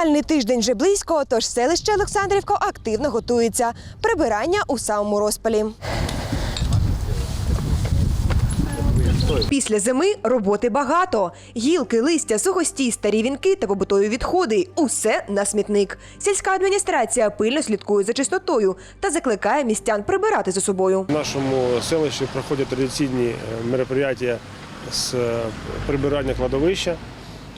Комунальний тиждень вже близько, тож селище Олександрівка активно готується. Прибирання у самому розпалі. Після зими роботи багато. Гілки, листя, сухостій, старі вінки та побутові відходи – усе на смітник. Сільська адміністрація пильно слідкує за чистотою та закликає містян прибирати за собою. В нашому селищі проходять традиційні е, мероприятия з е, прибирання кладовища.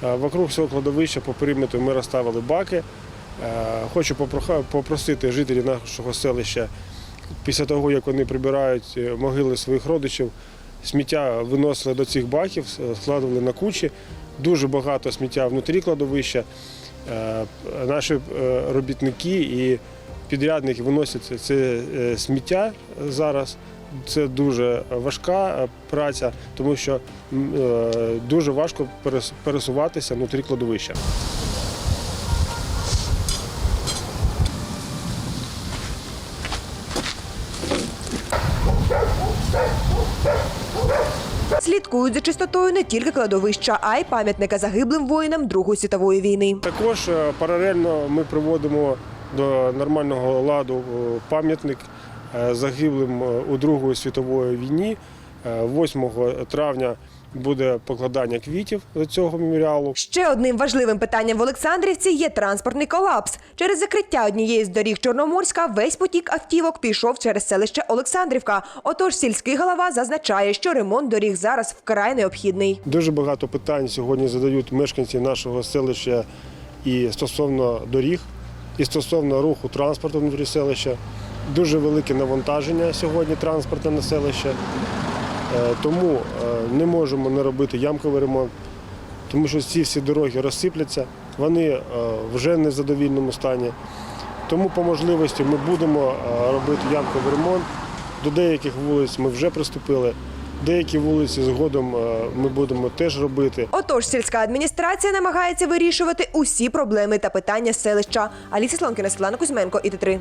Е, Вокруг цього кладовища по периметру ми розставили баки. Е, Хочу попросити жителів нашого селища після того, як вони прибирають е, могили своїх родичів, сміття виносили до цих баків, складували на кучі. Дуже багато сміття внутрі кладовища. Наші робітники і підрядники виносять це- сміття зараз. Це дуже важка е, праця, тому що е, дуже важко пересуватися внутрі кладовища. Слідкують за чистотою не тільки кладовища, а й пам'ятника загиблим воїнам Другої світової війни. Також е, паралельно ми приводимо до нормального ладу пам'ятник загиблим е, у Другої світової війні. Е, 8 травня буде покладання квітів до цього меморіалу. Ще одним важливим питанням в Олександрівці є транспортний колапс. Через закриття однієї з доріг Чорноморська весь потік автівок пішов через селище Олександрівка. Отож, сільський голова зазначає, що ремонт доріг зараз вкрай необхідний. Дуже багато питань сьогодні задають мешканці нашого селища і стосовно доріг, і стосовно руху транспорту внутрі селища. Дуже велике навантаження сьогодні транспортне на селище. Е, Тому е, не можемо не робити ямковий ремонт, тому що ці всі дороги розсипляться, вони е, вже не в задовільному стані. Тому по можливості ми будемо робити ямковий ремонт. До деяких вулиць ми вже приступили. Деякі вулиці згодом ми будемо теж робити. Отож, сільська адміністрація намагається вирішувати усі проблеми та питання селища. Аліса Слонкіна, Світлана Кузьменко, ІТ3.